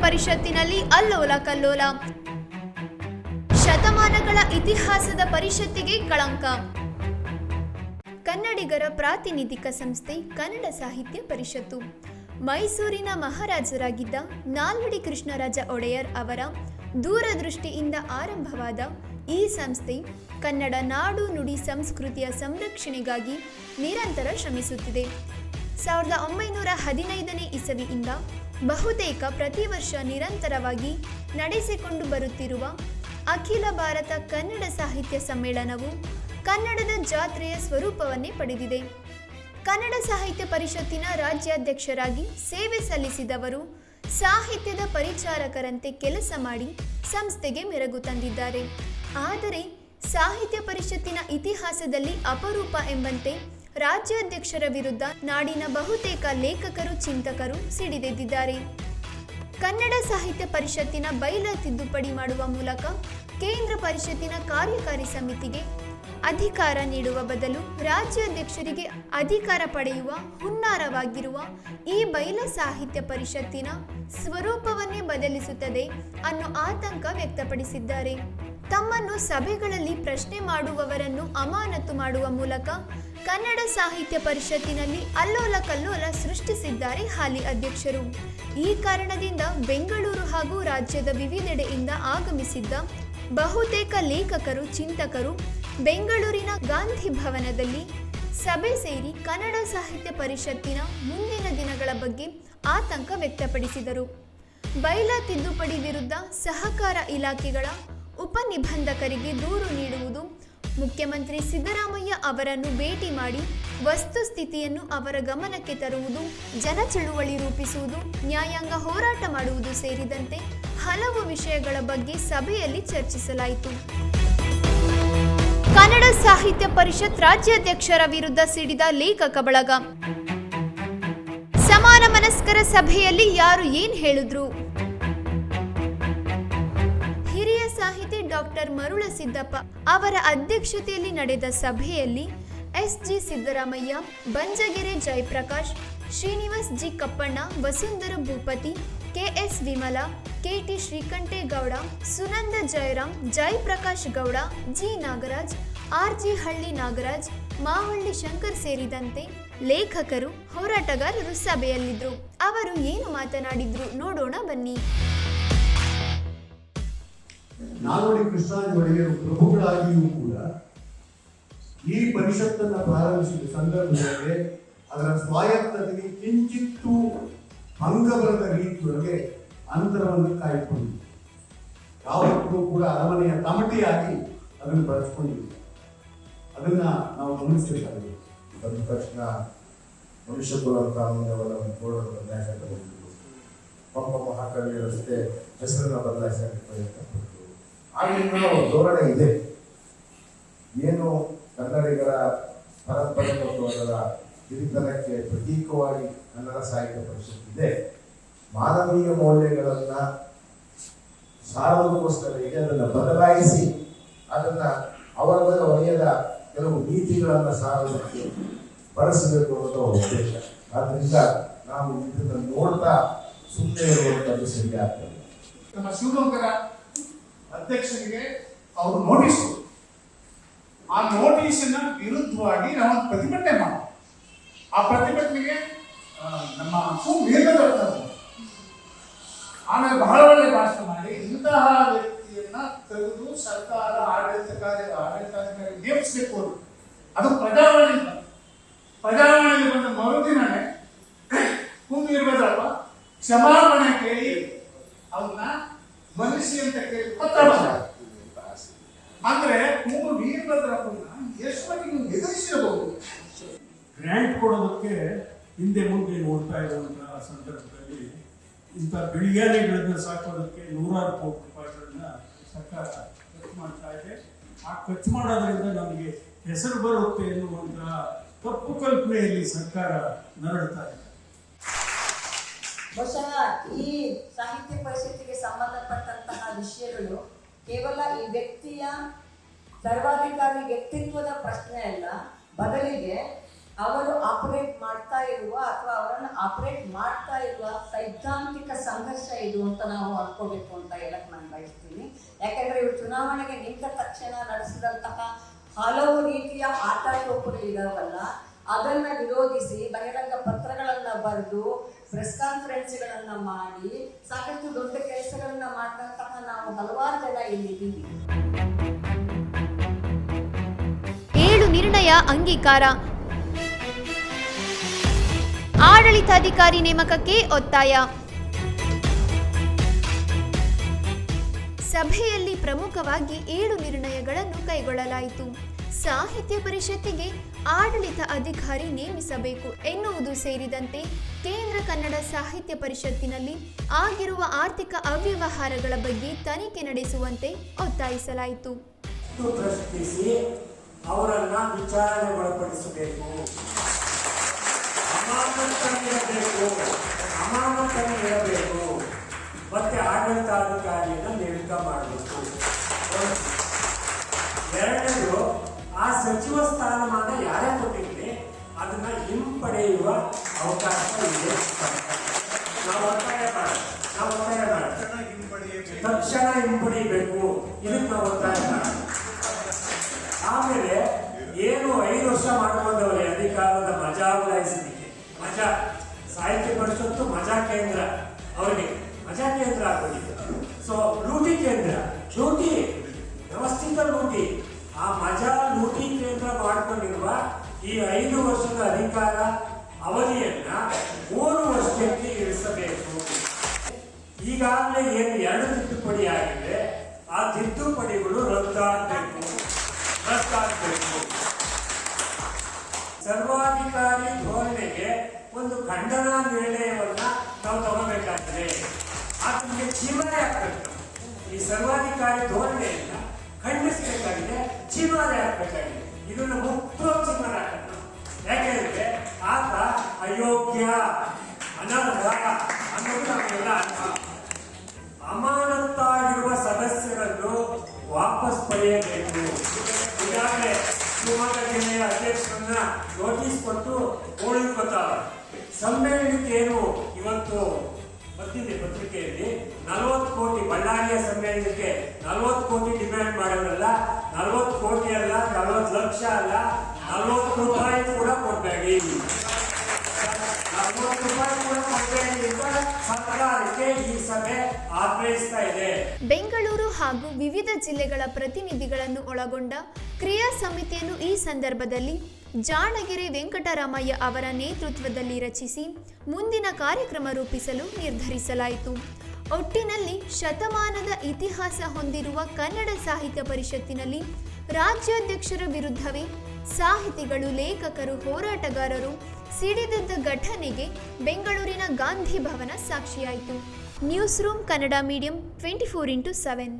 ಪರಿಷತ್ತಿನಲ್ಲಿ ಅಲ್ಲೋಲ ಕಲ್ಲೋಲ. ಶತಮಾನಗಳ ಇತಿಹಾಸದ ಪರಿಷತ್ತಿಗೆ ಕಳಂಕ. ಕನ್ನಡಿಗರ ಪ್ರಾತಿನಿಧಿಕ ಸಂಸ್ಥೆ, ಕನ್ನಡ ಸಾಹಿತ್ಯ ಪರಿಷತ್ತು. ಮೈಸೂರಿನ ಮಹಾರಾಜರಾಗಿದ್ದ ನಾಲ್ವಡಿ ಕೃಷ್ಣರಾಜ ಒಡೆಯರ್ ಅವರ ದೂರದೃಷ್ಟಿಯಿಂದ ಆರಂಭವಾದ ಈ ಸಂಸ್ಥೆ ಕನ್ನಡ ನಾಡು ನುಡಿ ಸಂಸ್ಕೃತಿಯ ಸಂರಕ್ಷಣೆಗಾಗಿ ನಿರಂತರ ಶ್ರಮಿಸುತ್ತಿದೆ. ಸಾವಿರದ ಒಂಬೈನೂರ ಹದಿನೈದನೇ ಇಸವಿಯಿಂದ ಬಹುತೇಕ ಪ್ರತಿ ವರ್ಷ ನಿರಂತರವಾಗಿ ನಡೆಸಿಕೊಂಡು ಬರುತ್ತಿರುವ ಅಖಿಲ ಭಾರತ ಕನ್ನಡ ಸಾಹಿತ್ಯ ಸಮ್ಮೇಳನವು ಕನ್ನಡದ ಜಾತ್ರೆಯ ಸ್ವರೂಪವನ್ನೇ ಪಡೆದಿದೆ. ಕನ್ನಡ ಸಾಹಿತ್ಯ ಪರಿಷತ್ತಿನ ರಾಜ್ಯಾಧ್ಯಕ್ಷರಾಗಿ ಸೇವೆ ಸಲ್ಲಿಸಿದವರು ಸಾಹಿತ್ಯದ ಪರಿಚಾರಕರಂತೆ ಕೆಲಸ ಮಾಡಿ ಸಂಸ್ಥೆಗೆ ಮೆರಗು ತಂದಿದ್ದಾರೆ. ಆದರೆ ಸಾಹಿತ್ಯ ಪರಿಷತ್ತಿನ ಇತಿಹಾಸದಲ್ಲಿ ಅಪರೂಪ ಎಂಬಂತೆ ರಾಜ್ಯಾಧ್ಯಕ್ಷರ ವಿರುದ್ಧ ನಾಡಿನ ಬಹುತೇಕ ಲೇಖಕರು, ಚಿಂತಕರು ಸಿಡಿದೆದ್ದಿದ್ದಾರೆ. ಕನ್ನಡ ಸಾಹಿತ್ಯ ಪರಿಷತ್ತಿನ ಬೈಲ ತಿದ್ದುಪಡಿ ಮಾಡುವ ಮೂಲಕ ಕೇಂದ್ರ ಪರಿಷತ್ತಿನ ಕಾರ್ಯಕಾರಿ ಸಮಿತಿಗೆ ಅಧಿಕಾರ ನೀಡುವ ಬದಲು ರಾಜ್ಯಾಧ್ಯಕ್ಷರಿಗೆ ಅಧಿಕಾರ ಪಡೆಯುವ ಹುನ್ನಾರವಾಗಿರುವ ಈ ಬೈಲ ಸಾಹಿತ್ಯ ಪರಿಷತ್ತಿನ ಸ್ವರೂಪವನ್ನೇ ಬದಲಿಸುತ್ತದೆ ಅನ್ನೋ ಆತಂಕ ವ್ಯಕ್ತಪಡಿಸಿದ್ದಾರೆ. ತಮ್ಮನ್ನು ಸಭೆಗಳಲ್ಲಿ ಪ್ರಶ್ನೆ ಮಾಡುವವರನ್ನು ಅಮಾನತು ಮಾಡುವ ಮೂಲಕ ಕನ್ನಡ ಸಾಹಿತ್ಯ ಪರಿಷತ್ತಿನಲ್ಲಿ ಅಲ್ಲೋಲ ಕಲ್ಲೋಲ ಸೃಷ್ಟಿಸಿದ್ದಾರೆ ಹಾಲಿ ಅಧ್ಯಕ್ಷರು. ಈ ಕಾರಣದಿಂದ ಬೆಂಗಳೂರು ಹಾಗೂ ರಾಜ್ಯದ ವಿವಿಧೆಡೆಯಿಂದ ಆಗಮಿಸಿದ್ದ ಬಹುತೇಕ ಲೇಖಕರು, ಚಿಂತಕರು ಬೆಂಗಳೂರಿನ ಗಾಂಧಿ ಭವನದಲ್ಲಿ ಸಭೆ ಸೇರಿ ಕನ್ನಡ ಸಾಹಿತ್ಯ ಪರಿಷತ್ತಿನ ಮುಂದಿನ ದಿನಗಳ ಬಗ್ಗೆ ಆತಂಕ ವ್ಯಕ್ತಪಡಿಸಿದರು. ಬೈಲಾ ತಿದ್ದುಪಡಿ ವಿರುದ್ಧ ಸಹಕಾರ ಇಲಾಖೆಗಳ ಉಪನಿಬಂಧಕರಿಗೆ ದೂರು ನೀಡುವುದು ಮುಖ್ಯಮಂತ್ರಿ ಸಿದ್ದರಾಮಯ್ಯ ಅವರನ್ನು ಭೇಟಿ ಮಾಡಿ ವಸ್ತುಸ್ಥಿತಿಯನ್ನು ಅವರ ಗಮನಕ್ಕೆ ತರುವುದು, ಜನ ಚಳುವಳಿ ರೂಪಿಸುವುದು, ನ್ಯಾಯಾಂಗ ಹೋರಾಟ ಮಾಡುವುದು ಸೇರಿದಂತೆ ಹಲವು ವಿಷಯಗಳ ಬಗ್ಗೆ ಸಭೆಯಲ್ಲಿ ಚರ್ಚಿಸಲಾಯಿತು. ಕನ್ನಡ ಸಾಹಿತ್ಯ ಪರಿಷತ್ ರಾಜ್ಯಾಧ್ಯಕ್ಷರ ವಿರುದ್ಧ ಸಿಡಿದ ಲೇಖಕ ಬಳಗ. ಸಮಾನ ಮನಸ್ಕರ ಸಭೆಯಲ್ಲಿ ಯಾರು ಏನ್ ಹೇಳಿದ್ರು? ಡಾಕ್ಟರ್ ಮರುಳ ಸಿದ್ದಪ್ಪ ಅವರ ಅಧ್ಯಕ್ಷತೆಯಲ್ಲಿ ನಡೆದ ಸಭೆಯಲ್ಲಿ S G Siddaramaiah, Banjagere Jayaprakash, Srinivas G Kappanna, Vasundhara Bhupathi, KS Vimala, KT Srikantegowda, Sunanda Jayaram Jayaprakash Gowda, G Nagaraj R G Halli Nagaraj, Mavalli Shankar ಸೇರಿದಂತೆ ಲೇಖಕರು ಹೋರಾಟಗಾರರು ಸಭೆಯಲ್ಲಿದ್ದರು. ಅವರು ಏನು ಮಾತನಾಡಿದ್ರು ನೋಡೋಣ ಬನ್ನಿ. ನಾಲ್ವಡಿ ಕೃಷ್ಣಾಜಿ ಒಡೆಯರು ಪ್ರಭುಗಳಾಗಿಯೂ ಕೂಡ ಈ ಪರಿಷತ್ತನ್ನು ಪ್ರಾರಂಭಿಸಿದ ಸಂದರ್ಭದಲ್ಲಿ ಅದರ ಸ್ವಾಯತ್ತತೆಗೆ ಕಿಂಚಿತ್ತೂ ಭಂಗ ಬರದ ರೀತಿಯೊಳಗೆ ಅಂತರವನ್ನು ಕಾಯ್ದುಕೊಂಡಿದೆ ಯಾವತ್ತೂ ಕೂಡ ಅರಮನೆಯ ತಮಟೆಯಾಗಿ ಅದನ್ನು ಬಳಸ್ಕೊಂಡಿದೆ ಅದನ್ನ ನಾವು ಗಮನಿಸಬೇಕಾಗಿದೆ. ಬಂದ ತಕ್ಷಣ ಮನುಷ್ಯ ಕುಲ ಕಾನೂನು ಅವರ ಬೋರ್ಡ್ ಬದಲಾಯಿಸಿ ತಗೊಂಡಿದ್ರು ಪಂಪ ಮಹಾಕವಿ ರಸ್ತೆ ಹೆಸರನ್ನ ಬದಲಾಯಿಸಿ ಆಗಿನ ಧೋರಣೆ ಇದೆ. ಏನು ಕನ್ನಡಿಗರ ಪರಂಪರೆ ಮತ್ತು ಅದರ ಹಿರಿತನಕ್ಕೆ ಪ್ರತೀಕವಾಗಿ ಕನ್ನಡ ಸಾಹಿತ್ಯ ಪರಿಷತ್ ಇದೆ. ಮಾನವೀಯ ಮೌಲ್ಯಗಳನ್ನ ಸಾರೋದಕ್ಕೋಸ್ಕರ ಇದೆ ಅದನ್ನ ಬದಲಾಯಿಸಿ ಅದನ್ನ ಅವರವರ ವಲಯದ ಕೆಲವು ನೀತಿಗಳನ್ನ ಸಾರೋದಕ್ಕೆ ಬಳಸಬೇಕು ಅನ್ನೋದು ಅವರ ಉದ್ದೇಶ. ಆದ್ರಿಂದ ನಾವು ಇದನ್ನ ನೋಡ್ತಾ ಸುಮ್ಮನೆ ಇರುವಂತದ್ದು ಸರಿ ಆಗ್ತದೆ ನಮ್ಮ ಶಿವಮೊಗ್ಗದ ಅಧ್ಯಕ್ಷರಿಗೆ ಅವರು ನೋಟಿಸ್. ಆ ನೋಟಿಸಿನ ವಿರುದ್ಧವಾಗಿ ನಾವು ಪ್ರತಿಭಟನೆ ಮಾಡೋದು ಆ ಪ್ರತಿಭಟನೆಗೆ ನಮ್ಮ ವೀರಭದ್ರರು ಆಮೇಲೆ ಬಹಳ ಒಳ್ಳೆ ಭಾಷಣ ಮಾಡಿ ಇಂತಹ ವ್ಯಕ್ತಿಯನ್ನ ತೆಗೆದು ಸರ್ಕಾರ ಆಡಳಿತಕಾರಿ ಆಡಳಿತಾಧಿಕಾರಿ ನೇಮಿಸಬೇಕು. ಅದು ಪ್ರಜಾವಾಣಿ. ಪ್ರಜಾವಾಣಿಗೆ ಬಂದ ಮರುದಿನನೇ ಕು ಕ್ಷಮಾ ಕ್ಷಮಾಪಣೆ ಗ್ರ್ಯಾಂಟ್ ಕೊಡೋದಕ್ಕೆ ಹಿಂದೆ ಮುಂದೆ ನೋಡ್ತಾ ಇರುವಂತಹ ಸಂದರ್ಭದಲ್ಲಿ ಇಂಥ ಬಿಳಿಯಾನೆಗಳನ್ನ ಸಾಕೋದಕ್ಕೆ ನೂರಾರು ಕೋಟಿ ರೂಪಾಯಿಗಳನ್ನ ಸರ್ಕಾರ ಖರ್ಚು ಮಾಡ್ತಾ ಇದೆ. ಆ ಖರ್ಚು ಮಾಡೋದ್ರಿಂದ ನಮಗೆ ಹೆಸರು ಬರುತ್ತೆ ಎನ್ನುವಂತಹ ತಪ್ಪು ಕಲ್ಪನೆಯಲ್ಲಿ ಸರ್ಕಾರ ನರಳ್ತಾ ಇದೆ. ಬಹುಶಃ ಈ ಸಾಹಿತ್ಯ ಪರಿಷತ್ತಿಗೆ ಸಂಬಂಧಪಟ್ಟಂತಹ ವಿಷಯಗಳು ಕೇವಲ ಈ ವ್ಯಕ್ತಿಯ ಸರ್ವಾಧಿಕಾರಿ ವ್ಯಕ್ತಿತ್ವದ ಪ್ರಶ್ನೆ ಅಲ್ಲ, ಬದಲಿಗೆ ಅವರು ಆಪರೇಟ್ ಮಾಡ್ತಾ ಇರುವ ಅಥವಾ ಅವರನ್ನು ಆಪರೇಟ್ ಮಾಡ್ತಾ ಇರುವ ಸೈದ್ಧಾಂತಿಕ ಸಂಘರ್ಷ ಇದು ಅಂತ ನಾವು ಅನ್ಕೋಬೇಕು ಅಂತ ಹೇಳಕ್ ನಾನು ಬಯಸ್ತೀನಿ. ಯಾಕಂದ್ರೆ ಇವರು ಚುನಾವಣೆಗೆ ನಿಂತ ತಕ್ಷಣ ನಡೆಸಿದಂತಹ ಹಲವು ರೀತಿಯ ಆಟಾಟೋಪಗಳಿದಾವಲ್ಲ ಅದನ್ನ ವಿರೋಧಿಸಿ ಬಹಿರಂಗ ಪತ್ರಗಳನ್ನ ಬರೆದು ಪ್ರೆಸ್ ಕಾನ್ಫರೆನ್ಸ್ಗಳನ್ನ ಮಾಡಿ ಸಾಕಷ್ಟು ದೊಡ್ಡ ಕೆಲಸಗಳನ್ನ ಮಾಡಿದಂತಹ ನಾವು ಹಲವಾರು ಜನ ಇಲ್ಲಿದ್ದೀವಿ. ಏಳು ನಿರ್ಣಯ ಅಂಗೀಕಾರ. ಆಡಳಿತಾಧಿಕಾರಿ ನೇಮಕಕ್ಕೆ ಒತ್ತಾಯ. ಸಭೆಯಲ್ಲಿ ಪ್ರಮುಖವಾಗಿ ಏಳು ನಿರ್ಣಯಗಳನ್ನು ಕೈಗೊಳ್ಳಲಾಯಿತು. ಸಾಹಿತ್ಯ ಪರಿಷತ್ತಿಗೆ ಆಡಳಿತ ಅಧಿಕಾರಿ ನೇಮಿಸಬೇಕು ಎನ್ನುವುದು ಸೇರಿದಂತೆ ಕೇಂದ್ರ ಕನ್ನಡ ಸಾಹಿತ್ಯ ಪರಿಷತ್ತಿನಲ್ಲಿ ಆಗಿರುವ ಆರ್ಥಿಕ ಅವ್ಯವಹಾರಗಳ ಬಗ್ಗೆ ತನಿಖೆ ನಡೆಸುವಂತೆ ಒತ್ತಾಯಿಸಲಾಯಿತು. ಪ್ರಶ್ನಿಸಿ ಅವರನ್ನ ವಿಚಾರಣೆ ಒಳಪಡಿಸಬೇಕು ಅಮಾನತನ್ನಿರಬೇಕು ಅಮಾನತನ್ನಿರಬೇಕು ಮತ್ತೆ ಆಡಳಿತಾಧಿಕಾರಿಯನ್ನು ನೇಮಕ ಮಾಡಬೇಕು. ಎರಡನೇದು, ಆ ಸಚಿವ ಸ್ಥಾನಮಾನ ಯಾರೇ ಕೊಟ್ಟಿದ್ರೆ ಅದನ್ನ ಹಿಂಪಡೆಯುವ ಅವಕಾಶ ಇದೆ ನಾವು ಒತ್ತಾಯ ಮಾಡ ನಾವು ಒತ್ತಾಯ ಮಾಡ ತಕ್ಷಣ ಹಿಂಪಡಿಬೇಕು ಇದಕ್ಕೆ ನಾವು ಒತ್ತಾಯ ಮಾಡ ಆಮೇಲೆ ಏನು ಐದು ವರ್ಷ ಮಾಡ್ಕೊಂಡವ್ರೆ ಅಧಿಕಾರದ ಮಜಾ ಉಲಾಯಿಸಲಿಕ್ಕೆ ಮಜಾ ಸಾಹಿತ್ಯ ಪರಿಷತ್ತು ಮಜಾ ಕೇಂದ್ರ ಅವರಿಗೆ ಮಜಾ ಕೇಂದ್ರ ಆಗೋದಿಲ್ಲ ಸೊ ಲೂಟಿ ಕೇಂದ್ರ, ಲೂಟಿ, ವ್ಯವಸ್ಥಿತ ಲೂಟಿ. ಆ ಮಜಾ ಲೂಟಿ ಕೇಂದ್ರ ಮಾಡಿಕೊಂಡಿರುವ ಈ ಐದು ವರ್ಷದ ಅಧಿಕಾರ ಅವಧಿಯನ್ನ ಮೂರು ವರ್ಷಕ್ಕೆ ಇಳಿಸಬೇಕು. ಈಗಾಗಲೇ ಏನು ಎರಡು ತಿದ್ದುಪಡಿ ಆಗಿದೆ, ಆ ತಿದ್ದುಪಡಿಗಳು ರದ್ದಾಗಬೇಕು. ರದ್ದಾಗಬೇಕು. ಸರ್ವಾಧಿಕಾರಿ ಧೋರಣೆಗೆ ಒಂದು ಖಂಡನಾ ನಿರ್ಣಯವನ್ನ ನಾವು ತಗೋಬೇಕಾಗಿದೆ. ಆತನಿಗೆ ಚೀಮಾರೆ ಆಗ್ಬೇಕು. ಈ ಸರ್ವಾಧಿಕಾರಿ ಧೋರಣೆಯನ್ನ ಖಂಡಿಸಬೇಕಾಗಿದೆ ಚೀಮಾರೆ ಆಗ್ಬೇಕಾಗಿದೆ. ಇದನ್ನ ಮುಕ್ತೋ ಚೀಮಾರೆ ಯಾಕೆ ಯಾಕೆಂದ್ರೆ ಆತ ಅಯೋಗ್ಯ, ಅನರ್ಹ ಅನ್ನೋದು ನಮಗೆಲ್ಲ ಅರ್ಥ. ಅಮಾನತ್ತಾಗಿರುವ ಸದಸ್ಯರನ್ನು ವಾಪಸ್ ಪಡೆಯಬೇಕು. ಈಗಾಗಲೇ ಶಿವಮೊಗ್ಗ ಜಿಲ್ಲೆಯ ಅಧ್ಯಕ್ಷರನ್ನ ನೋಟಿಸ್ ಕೊಟ್ಟು ಓಡಿಕೊತಾವ ಸಮ್ಮೇಳನ ಪತ್ರಿಕೆಯಲ್ಲಿ ನಲವತ್ತು ಕೋಟಿ ಬಳ್ಳಾರಿಯ ಸಮ್ಮೇಳನಕ್ಕೆ ನಲವತ್ತು ಕೋಟಿ ಡಿಮ್ಯಾಂಡ್ ಮಾಡೋರಲ್ಲ, ನಲವತ್ತು ಕೋಟಿ ಅಲ್ಲ, ನಲವತ್ತು ಲಕ್ಷ ಅಲ್ಲ, ನಲವತ್ತು ರೂಪಾಯಿ ಕೂಡ ಕೊಡಬೇಡಿ. ರೂಪಾಯಿ ಕೂಡ ಈ ಸಭೆ ಆಗ್ರಹಿಸ್ತಾ ಇದೆ. ಹಾಗೂ ವಿವಿಧ ಜಿಲ್ಲೆಗಳ ಪ್ರತಿನಿಧಿಗಳನ್ನು ಒಳಗೊಂಡ ಕ್ರಿಯಾ ಸಮಿತಿಯನ್ನು ಈ ಸಂದರ್ಭದಲ್ಲಿ ಜಾಣಗೆರೆ ವೆಂಕಟರಾಮಯ್ಯ ಅವರ ನೇತೃತ್ವದಲ್ಲಿ ರಚಿಸಿ ಮುಂದಿನ ಕಾರ್ಯಕ್ರಮ ರೂಪಿಸಲು ನಿರ್ಧರಿಸಲಾಯಿತು. ಒಟ್ಟಿನಲ್ಲಿ ಶತಮಾನದ ಇತಿಹಾಸ ಹೊಂದಿರುವ ಕನ್ನಡ ಸಾಹಿತ್ಯ ಪರಿಷತ್ತಿನಲ್ಲಿ ರಾಜ್ಯಾಧ್ಯಕ್ಷರ ವಿರುದ್ಧವೇ ಸಾಹಿತಿಗಳು, ಲೇಖಕರು, ಹೋರಾಟಗಾರರು ಸಿಡಿದಿದ್ದ ಘಟನೆಗೆ ಬೆಂಗಳೂರಿನ Gandhi Bhavan ಸಾಕ್ಷಿಯಾಯಿತು. News room Kannada medium twenty four into seven.